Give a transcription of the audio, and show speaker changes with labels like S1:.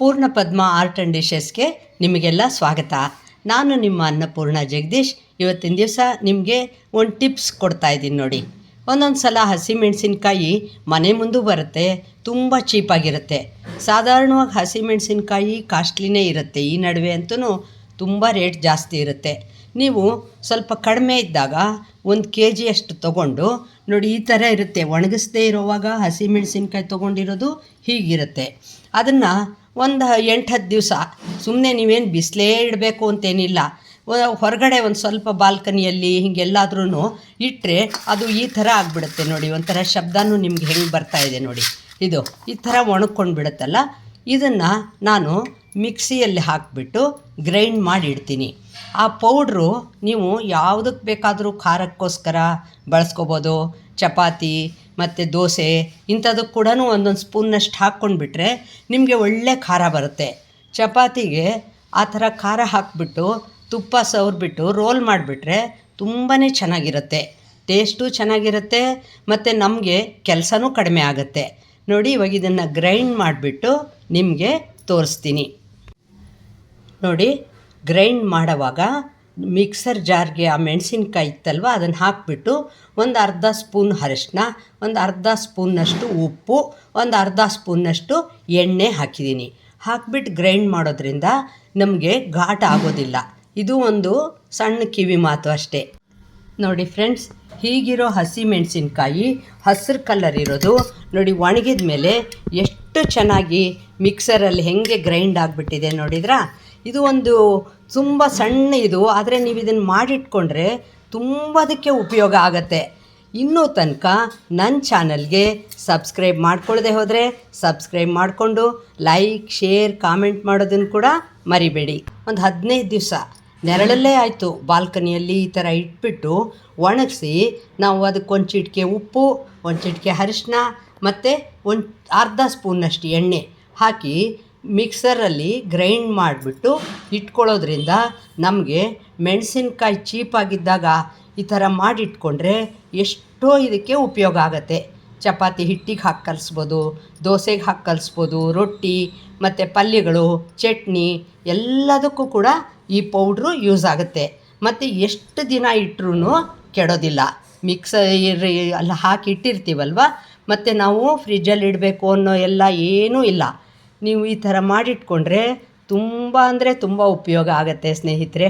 S1: ಪೂರ್ಣ ಪದ್ಮ art and ಡಿಶಸ್ಗೆ ನಿಮಗೆಲ್ಲ ಸ್ವಾಗತ. ನಾನು ನಿಮ್ಮ ಅನ್ನಪೂರ್ಣ ಜಗದೀಶ್. ಇವತ್ತಿನ ದಿವಸ ನಿಮಗೆ ಒಂದು ಟಿಪ್ಸ್ ಕೊಡ್ತಾ ಇದ್ದೀನಿ ನೋಡಿ. ಒಂದೊಂದು ಸಲ ಹಸಿಮೆಣಸಿನ್ಕಾಯಿ ಮನೆ ಮುಂದೆ ಬರುತ್ತೆ, ತುಂಬ ಚೀಪಾಗಿರುತ್ತೆ ಸಾಧಾರಣವಾಗಿ ಹಸಿಮೆಣಸಿನ್ಕಾಯಿ ಕಾಸ್ಟ್ಲಿನೇ ಇರುತ್ತೆ. ಈ ನಡುವೆ ಅಂತೂ ತುಂಬ ರೇಟ್ ಜಾಸ್ತಿ ಇರುತ್ತೆ. ನೀವು ಸ್ವಲ್ಪ ಕಡಿಮೆ ಇದ್ದಾಗ ಒಂದು ಕೆ ಜಿಯಷ್ಟು ತೊಗೊಂಡು ನೋಡಿ ಈ ಥರ ಇರುತ್ತೆ. ಒಣಗಿಸ್ದೇ ಇರೋವಾಗ ಹಸಿಮೆಣಸಿನ್ಕಾಯಿ ತೊಗೊಂಡಿರೋದು ಹೀಗಿರುತ್ತೆ. ಅದನ್ನು ಒಂದು ಎಂಟು ಹತ್ತು ದಿವಸ. ಸುಮ್ಮನೆ ನೀವೇನು ಬಿಸಿಲೇ ಇಡಬೇಕು ಅಂತೇನಿಲ್ಲ. ಹೊರಗಡೆ ಒಂದು ಸ್ವಲ್ಪ ಬಾಲ್ಕನಿಯಲ್ಲಿ ಹಿಂಗೆಲ್ಲಾದ್ರೂ ಇಟ್ಟರೆ ಅದು ಈ ಥರ ಆಗಿಬಿಡುತ್ತೆ ನೋಡಿ. ಒಂಥರ ಶಬ್ದನೂ ನಿಮ್ಗೆ ಹೆಂಗೆ ಬರ್ತಾ ಇದೆ ನೋಡಿ. ಇದು, ಈ ಥರ ಒಣಗ್ಕೊಂಡು ಬಿಡುತ್ತಲ್ಲ ಇದನ್ನು ನಾನು ಮಿಕ್ಸಿಯಲ್ಲಿ ಹಾಕಿಬಿಟ್ಟು ಗ್ರೈಂಡ್ ಮಾಡಿ ಇಡ್ತೀನಿ ಆ ಪೌಡ್ರು ನೀವು ಯಾವುದಕ್ಕೆ ಬೇಕಾದರೂ ಖಾರಕ್ಕೋಸ್ಕರ ಬಳಸ್ಕೋಬೋದು. ಚಪಾತಿ ಮತ್ತು ದೋಸೆ ಇಂಥದಕ್ಕೆ ಕೂಡ ಒಂದೊಂದು ಸ್ಪೂನ್ನಷ್ಟು ಹಾಕ್ಕೊಂಡ್ಬಿಟ್ರೆ ನಿಮಗೆ ಒಳ್ಳೆ ಖಾರ ಬರುತ್ತೆ. ಚಪಾತಿಗೆ ಆ ಥರ ಖಾರ ಹಾಕಿಬಿಟ್ಟು, ತುಪ್ಪ ಸವ್ರಿಬಿಟ್ಟು ರೋಲ್ ಮಾಡಿಬಿಟ್ರೆ ತುಂಬಾ ಚೆನ್ನಾಗಿರುತ್ತೆ. ಟೇಸ್ಟು ಚೆನ್ನಾಗಿರುತ್ತೆ ಮತ್ತು ನಮಗೆ ಕೆಲಸನೂ ಕಡಿಮೆ ಆಗುತ್ತೆ. ನೋಡಿ ಇವಾಗ ಇದನ್ನು ಗ್ರೈಂಡ್ ಮಾಡಿಬಿಟ್ಟು ನಿಮಗೆ ತೋರಿಸ್ತೀನಿ. ನೋಡಿ ಗ್ರೈಂಡ್ ಮಾಡೋವಾಗ ಮಿಕ್ಸರ್ ಜಾರ್ಗೆ ಆ ಮೆಣಸಿನ್ಕಾಯಿ ಇತ್ತಲ್ವ, ಅದನ್ನು ಹಾಕಿಬಿಟ್ಟು ಒಂದು ಅರ್ಧ ಸ್ಪೂನ್ ಅರಿಶಿನ ಒಂದು ಅರ್ಧ ಸ್ಪೂನ್ನಷ್ಟು ಉಪ್ಪು, ಒಂದು ಅರ್ಧ ಸ್ಪೂನ್ನಷ್ಟು ಎಣ್ಣೆ ಹಾಕಿದ್ದೀನಿ ಹಾಕಿಬಿಟ್ಟು ಗ್ರೈಂಡ್ ಮಾಡೋದ್ರಿಂದ ನಮಗೆ ಘಾಟ ಆಗೋದಿಲ್ಲ. ಇದು ಒಂದು ಸಣ್ಣ ಕಿವಿ ಮಾತು ಅಷ್ಟೇ. ನೋಡಿ ಫ್ರೆಂಡ್ಸ್, ಹೀಗಿರೋ ಹಸಿ ಮೆಣಸಿನ್ಕಾಯಿ, ಹಸಿರು ಕಲರ್ ಇರೋದು, ನೋಡಿ ಒಣಗಿದ ಮೇಲೆ ಎಷ್ಟು ಚೆನ್ನಾಗಿ ಮಿಕ್ಸರಲ್ಲಿ ಹೆಂಗೆ ಗ್ರೈಂಡ್ ಆಗಿಬಿಟ್ಟಿದೆ ನೋಡಿದ್ರಾ? ಇದು ಒಂದು ತುಂಬ ಸಣ್ಣ ಇದು, ಆದರೆ ನೀವು ಇದನ್ನು ಮಾಡಿಟ್ಕೊಂಡ್ರೆ ತುಂಬ ಅದಕ್ಕೆ ಉಪಯೋಗ ಆಗತ್ತೆ. ಇನ್ನೂ ತನಕ ನನ್ನ ಚಾನಲ್ಗೆ ಸಬ್ಸ್ಕ್ರೈಬ್ ಮಾಡ್ಕೊಳ್ಳದೆ ಹೋದರೆ ಸಬ್ಸ್ಕ್ರೈಬ್ ಮಾಡಿಕೊಂಡು ಲೈಕ್, ಶೇರ್, ಕಾಮೆಂಟ್ ಮಾಡೋದನ್ನು ಕೂಡ ಮರಿಬೇಡಿ. ಒಂದು ಹದಿನೈದು ದಿವಸ ನೆರಳಲ್ಲೇ ಆಯಿತು. ಬಾಲ್ಕನಿಯಲ್ಲಿ ಈ ಥರ ಇಟ್ಬಿಟ್ಟು ಒಣಗಿಸಿ ನಾವು ಅದಕ್ಕೆ ಒಂದು ಚಿಟಿಕೆ ಉಪ್ಪು, ಒಂದು ಚಿಟಿಕೆ ಅರಿಶಿನ ಮತ್ತು ಒಂದು ಅರ್ಧ ಸ್ಪೂನ್ನಷ್ಟು ಎಣ್ಣೆ ಹಾಕಿ ಮಿಕ್ಸರಲ್ಲಿ ಗ್ರೈಂಡ್ ಮಾಡಿಬಿಟ್ಟು ಇಟ್ಕೊಳ್ಳೋದ್ರಿಂದ ನಮಗೆ ಮೆಣಸಿನ್ಕಾಯಿ ಚೀಪಾಗಿದ್ದಾಗ ಈ ಥರ ಮಾಡಿಟ್ಕೊಂಡ್ರೆ ಎಷ್ಟೋ ಇದಕ್ಕೆ ಉಪಯೋಗ ಆಗುತ್ತೆ. ಚಪಾತಿ ಹಿಟ್ಟಿಗೆ ಹಾಕಿ ಕಲಿಸ್ಬೋದು, ದೋಸೆಗೆ ಹಾಕಿ ಕಲಿಸ್ಬೋದು, ರೊಟ್ಟಿ, ಮತ್ತು ಪಲ್ಯಗಳು, ಚಟ್ನಿ ಎಲ್ಲದಕ್ಕೂ ಕೂಡ ಈ ಪೌಡ್ರು ಯೂಸ್ ಆಗುತ್ತೆ. ಮತ್ತು ಎಷ್ಟು ದಿನ ಇಟ್ಟರೂ ಕೆಡೋದಿಲ್ಲ. ಮಿಕ್ಸರ್ ಅಲ್ಲಿ ಹಾಕಿ ಇಟ್ಟಿರ್ತೀವಲ್ವ? ಮತ್ತು ನಾವು ಫ್ರಿಜ್ಜಲ್ಲಿ ಇಡಬೇಕು ಅನ್ನೋ ಎಲ್ಲ ಏನೂ ಇಲ್ಲ. ನೀವು ಈ ಥರ ಮಾಡಿಟ್ಕೊಂಡ್ರೆ ತುಂಬ ಅಂದರೆ ತುಂಬ ಉಪಯೋಗ ಆಗುತ್ತೆ ಸ್ನೇಹಿತರೆ.